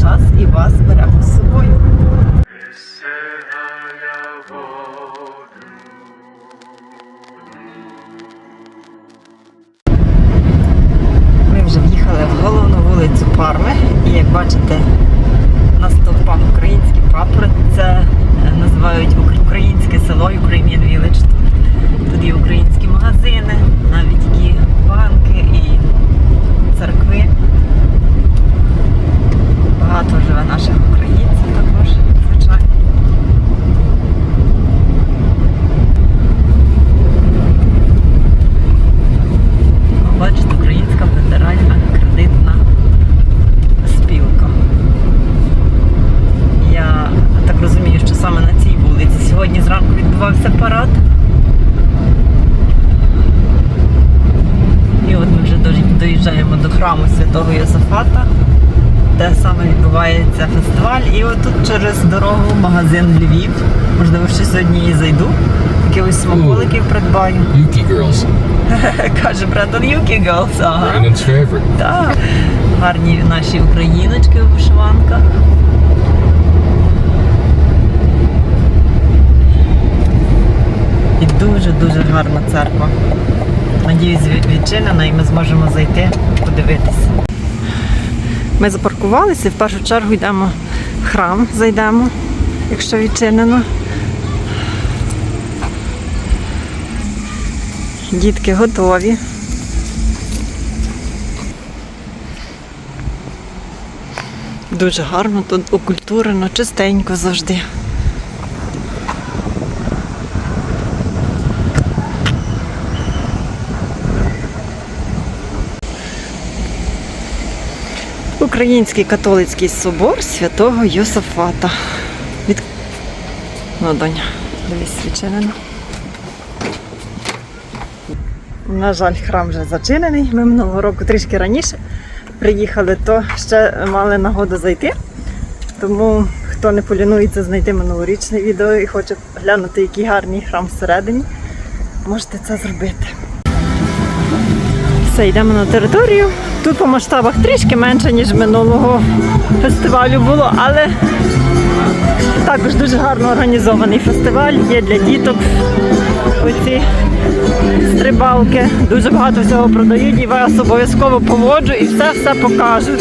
час і вас беремо з собою. Ми вже в'їхали в головну вулицю Парми. І як бачите, на стовпах українські прапори. Це е, називають українське село Ukrainian Village. Тут, тут є українські магазини, навіть є банки і церкви. Багато живе наших українців також, звичайно. Бачите, Українська федеральна кредитна спілка. Я так розумію, що саме на цій вулиці сьогодні зранку відбувався парад. І от ми вже дож- доїжджаємо до храму Святого Йосафата, де саме відбувається фестиваль. І отут через дорогу магазин Львів. Можливо, ще сьогодні і зайду. Якихось смаколиків придбаю. Yuki Girls, Каже Братон Юкі Girls, ага. Brandon's favorite. Так, гарні наші україночки у вишиванках. І дуже-дуже гарна церква. Надіюсь, відчинена і ми зможемо зайти, подивитися. Ми запаркувалися і в першу чергу йдемо в храм, зайдемо, якщо відчинено. Дітки готові. Дуже гарно, тут окультурено, чистенько завжди. Український католицький собор святого Йосафата. Від... Ну, доня, дивись, відчинено. На жаль, храм вже зачинений. Ми минулого року трішки раніше приїхали, то ще мали нагоду зайти. Тому хто не полінується знайти минулорічне відео і хоче глянути, який гарний храм всередині, можете це зробити. Все, йдемо на територію. Тут по масштабах трішки менше, ніж минулого фестивалю було, але також дуже гарно організований фестиваль. Є для діток оці стрибалки. Дуже багато всього продають і вас обов'язково поводжу і все-все покажу.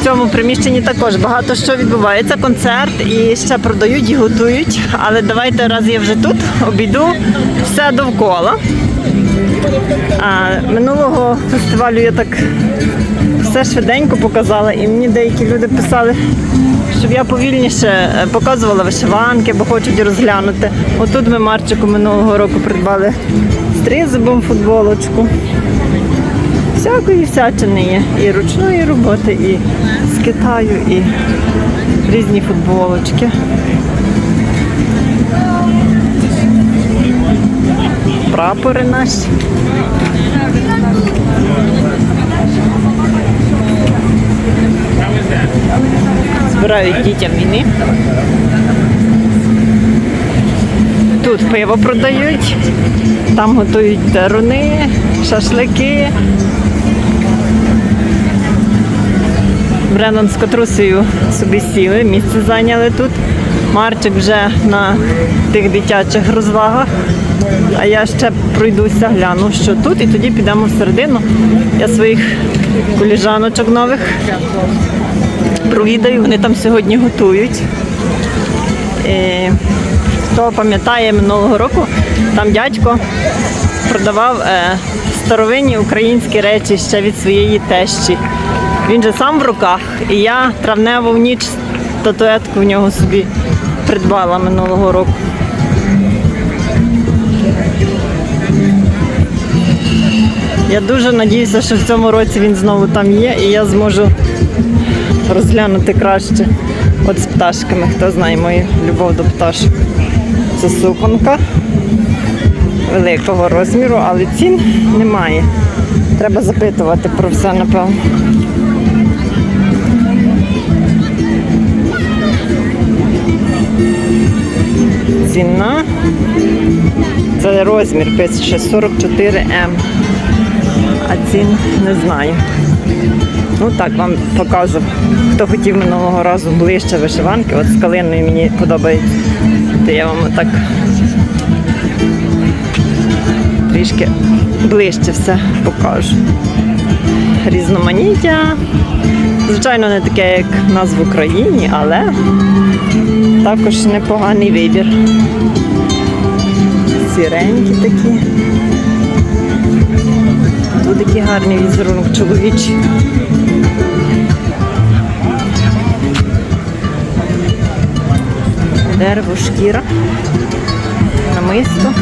В цьому приміщенні також багато що відбувається. Концерт і ще продають і готують. Але давайте раз я вже тут обійду все довкола. А, минулого фестивалю я так все швиденько показала, і мені деякі люди писали, щоб я повільніше е, показувала вишиванки, бо хочуть розглянути. Отут ми Марчику минулого року придбали з тризубом футболочку. Всякої всячини є. І ручної роботи, і з Китаю, і різні футболочки. Прапори наші. Збирають дітям війни. Тут пиво продають, там готують деруни, шашлики. Бреннон з Катрусею собі сіли, місце зайняли тут. Марчик вже на тих дитячих розвагах. А я ще пройдуся, гляну, що тут, і тоді підемо всередину. Я своїх коліжаночок нових провідаю, вони там сьогодні готують. І хто пам'ятає минулого року, там дядько продавав е, старовинні українські речі ще від своєї тещі. Він же сам в руках, і я травневу в ніч статуетку в нього собі придбала минулого року. Я дуже надіюся, що в цьому році він знову там є, і я зможу розглянути краще. От з пташками, хто знає мою любов до пташок. Це суконка великого розміру, але цін немає. Треба запитувати про все, напевно. Ціна. Це розмір пише 44М. А цін не знаю. Ну так, вам покажу. Хто хотів минулого разу ближче вишиванки, от з калиною мені подобається. То я вам так трішки ближче все покажу. Різноманіття. Звичайно, не таке, як в нас в Україні, але також непоганий вибір. Сіренькі такі. Тут такий гарний візерунок чоловічий. Дерево, шкіра, намисто.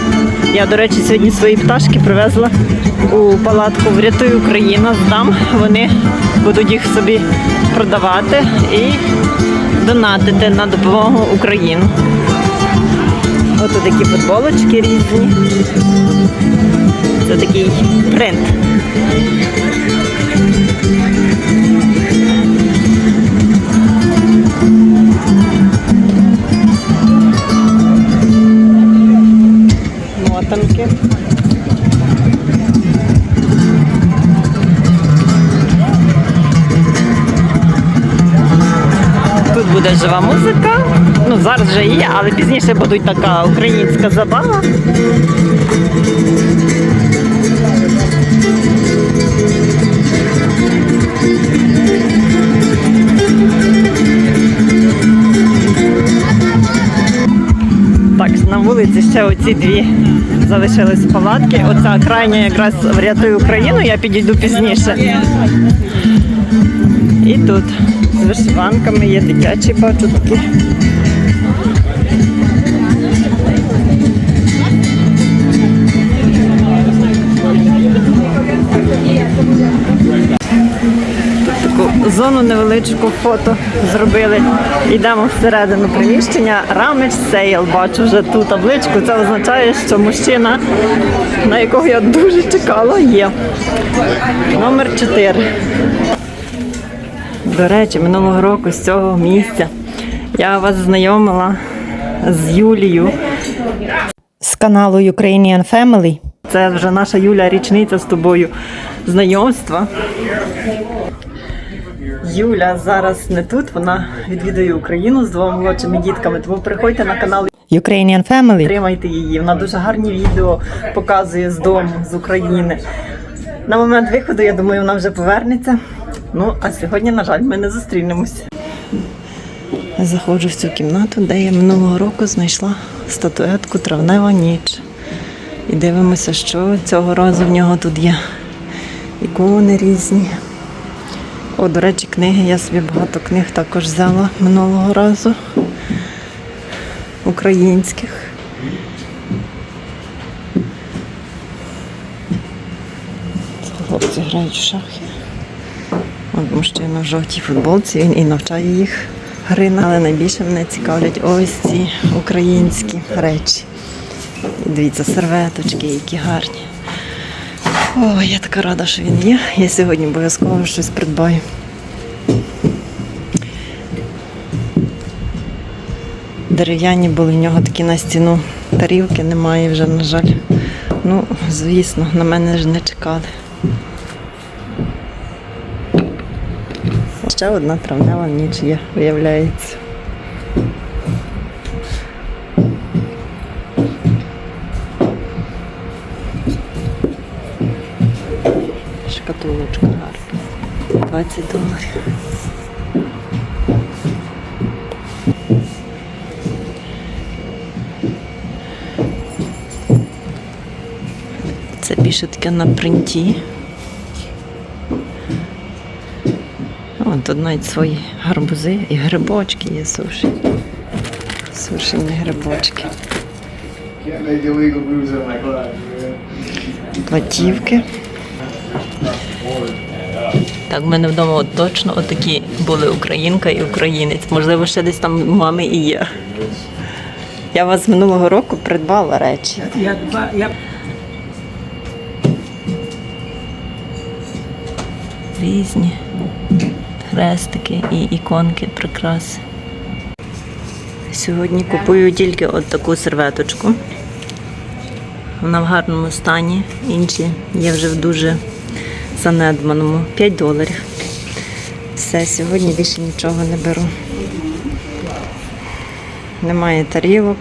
Я, до речі, сьогодні свої пташки привезла у палатку Врятуй Україну. Здам. Вони будуть їх собі продавати і донатити на допомогу Україні. Ось тут такі футболочки різні. Це такий принт. Мотанки. Тут буде жива музика. Ну, зараз вже є, але пізніше буде така українська забава. Так, на вулиці ще оці дві залишились палатки. Оця крайня якраз врятує Україну, я підійду пізніше. І тут з вишиванками є дитячі, бачу такі. Зону невеличку фото зробили. Йдемо всередину приміщення. Рамич сейл. Бачу вже ту табличку. Це означає, що мужчина, на якого я дуже чекала, є. Номер 4. До речі, минулого року з цього місця я вас знайомила з Юлією з каналу Ukrainian Family. Це вже наша Юля річниця з тобою знайомства. Юля зараз не тут, вона відвідує Україну з двома молодшими дітками. Тому приходьте на канал Ukrainian Family. підтримайте її. Вона дуже гарні відео показує з дому, з України. На момент виходу, я думаю, вона вже повернеться. Ну, а сьогодні, на жаль, ми не зустрінемося. Заходжу в цю кімнату, де я минулого року знайшла статуетку Травнева ніч. І дивимося, що цього разу в нього тут є. Ікони різні. О, до речі, книги. Я собі багато книг також взяла минулого разу. Українських. Хлопці грають в шахи. От мужчина в жовтій футболці, він і навчає їх гри. Але найбільше мене цікавлять ось ці українські речі. І дивіться, серветочки, які гарні. О, я така рада, що він є. Я сьогодні обов'язково щось придбаю. Дерев'яні були в нього такі на стіну тарілки, немає вже, на жаль. Ну, звісно, на мене ж не чекали. Ще одна травнева ніч є, виявляється. Шкатулочка гарна. 20 доларів. Це більше таке на принті. О, тут навіть свої гарбузи і грибочки є сушені. Сушені грибочки. Can't Так, в мене вдома от точно отакі були українка і українець. Можливо, ще десь там у мами і є. Я вас минулого року придбала речі. Я, два- я Різні хрестики і іконки, прикраси. Сьогодні купую тільки от таку серветочку. Вона в гарному стані. Інші є вже в дуже занедбаному. 5 доларів. Все, сьогодні більше нічого не беру. Немає тарілок.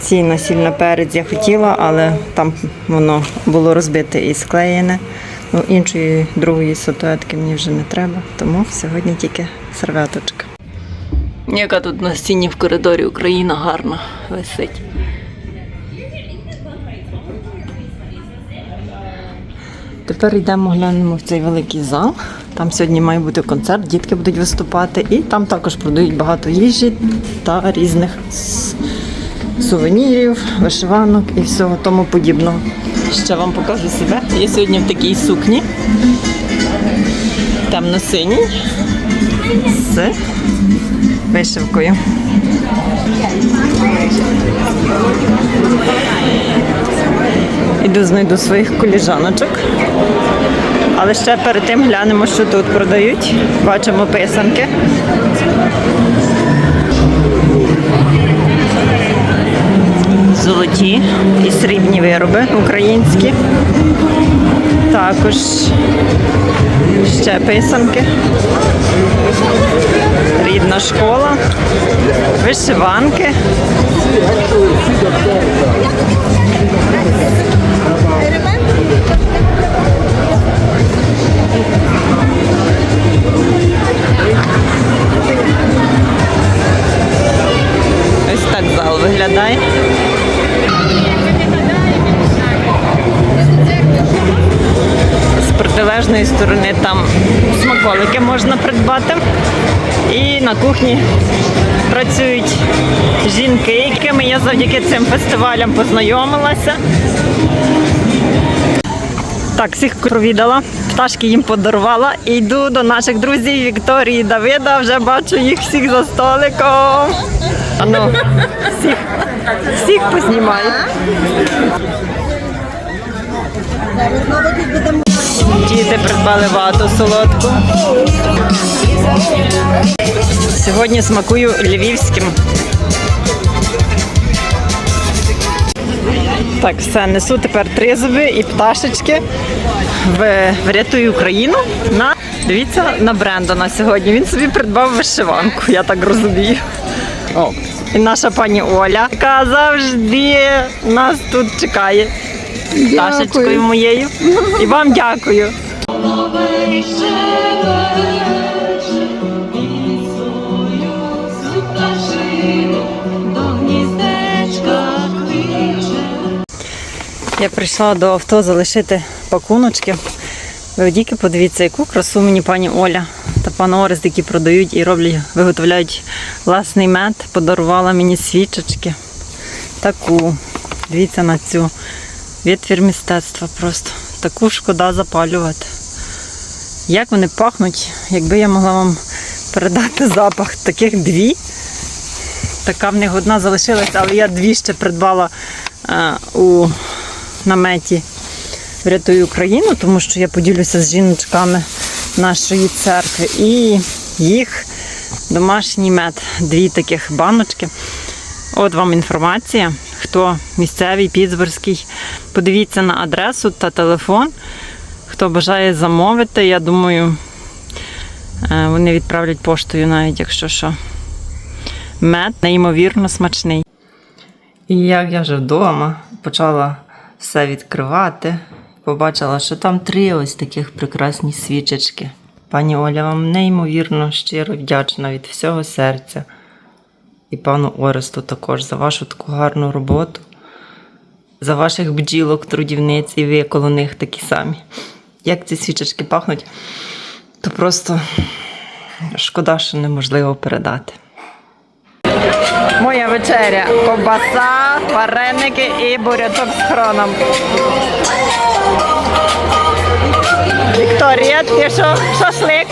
Ці насільно перець я хотіла, але там воно було розбите і склеєне. Ну, іншої другої ситуетки мені вже не треба, тому сьогодні тільки серветочка. Яка тут на стіні в коридорі Україна гарна висить. Тепер йдемо глянемо в цей великий зал. Там сьогодні має бути концерт, дітки будуть виступати, і там також продають багато їжі та різних сувенірів, вишиванок і всього тому подібного. Ще вам покажу себе. Я сьогодні в такій сукні, темно-синій, з вишивкою. Іду знайду своїх коліжаночок. Але ще перед тим глянемо, що тут продають. Бачимо писанки. Золоті і срібні вироби українські. Також ще писанки. Рідна школа, вишиванки. Кухні працюють жінки, якими я завдяки цим фестивалям познайомилася. Так, всіх провідала, пташки їм подарувала. І йду до наших друзів Вікторії і Давида. Вже бачу їх всіх за столиком. Ану, всіх, всіх познімаю. Діти придбали вату солодку. Сьогодні смакую львівським. Так, все, несу тепер тризуби і пташечки в Врятуй Україну. На дивіться на Брендона сьогодні. Він собі придбав вишиванку, я так розумію. О. І наша пані Оля, яка завжди нас тут чекає. Пташечкою моєю. І вам дякую. Я прийшла до авто залишити пакуночки. Ви тільки подивіться, яку красу мені пані Оля та пан Орест, які продають і роблять, виготовляють власний мед, подарувала мені свічечки. Таку. Дивіться на цю витвір мистецтва просто. Таку шкода запалювати. Як вони пахнуть, якби я могла вам передати запах таких дві. Така в них одна залишилася, але я дві ще придбала е, у наметі Врятуй Україну, тому що я поділюся з жіночками нашої церкви. І їх домашній мед, дві таких баночки. От вам інформація. Хто місцевий, підзборський, подивіться на адресу та телефон. Хто бажає замовити, я думаю, е, вони відправлять поштою, навіть якщо що. Мед неймовірно смачний. І як я вже вдома почала все відкривати, побачила, що там три ось таких прекрасні свічечки. Пані Оля, вам неймовірно щиро вдячна від всього серця. І пану Оресту також за вашу таку гарну роботу, за ваших бджілок, трудівниць, і ви коло них такі самі. Як ці свічечки пахнуть, то просто шкода, що неможливо передати. Вечеря ковбаса, вареники і бурячок з хроном. Вікторія, ти що? Шашлик,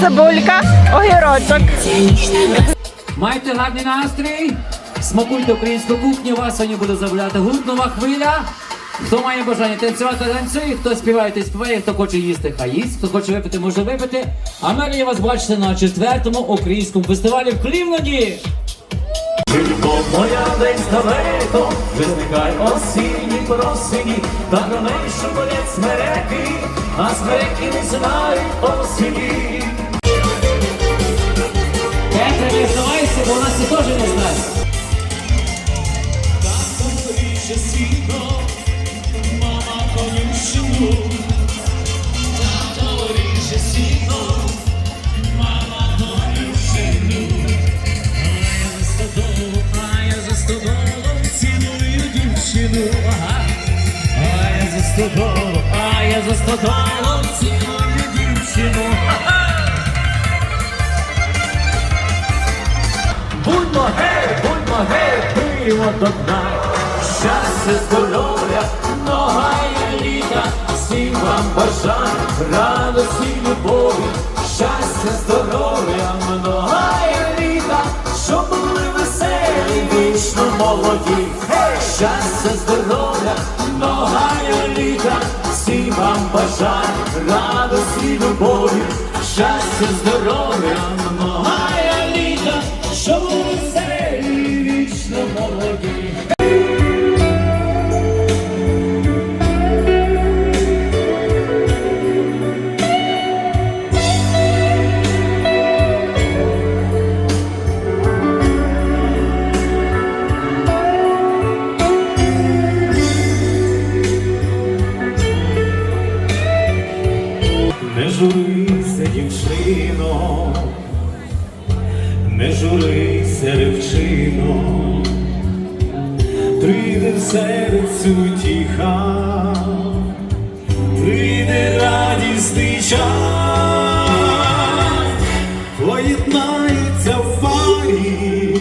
цибулька, огірочок. Майте гарний настрій, смакуйте українську кухню, вас сьогодні буде забавляти гурт хвиля. Хто має бажання танцювати, танцює, хто співає, той співає, хто хоче їсти, хай їсть, хто хоче випити, може випити. А мене я вас бачите на четвертому українському фестивалі в Клівленді. Любов моя десь далеко, вже зникай осінні просині, та про неї шуколять смереки, а смереки не знають осені. Петре, не здавайся, бо нас і теж не знасть. А дівчину, ага. А я за стодолом, а я за стодолом ціную дівчину, ага. Будьмо гей, будьмо гей, пиво до дна. Щастя, здоров'я, нога і літа, всім вам бажаю радості, любові, щастя, здоров'я, много і літа, щоб були веселі, вічно молоді. Щастя, здоров'я, і літа, всім вам бажаю радості, любові, щастя, здоров'я, прийде в серцю тіха, прийде радісний час, поєднаються в парі,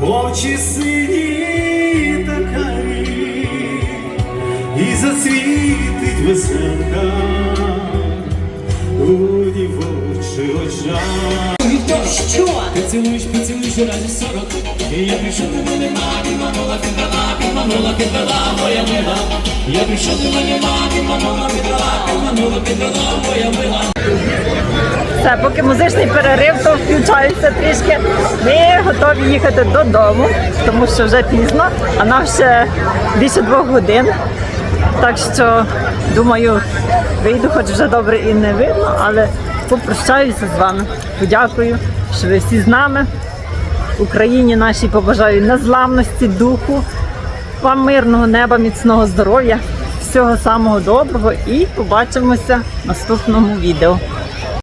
очі сині та карі, і засвітить веселка очах. Що? Ти цілуєш, поцілуєш разі сорок Я прийшов до мене мати, манула, підвела, підманула, підвела моя мила Я прийшов до мене мати, манула, підвела, підманула, підвела моя мила Все, поки музичний перерив, то включаюся трішки. Ми готові їхати додому, тому що вже пізно, а нам ще більше двох годин. Так що, думаю, вийду, хоч вже добре і не видно, але попрощаюся з вами. Подякую, що ви всі з нами. Україні нашій побажаю незламності, духу, вам мирного неба, міцного здоров'я, всього самого доброго і побачимося в наступному відео.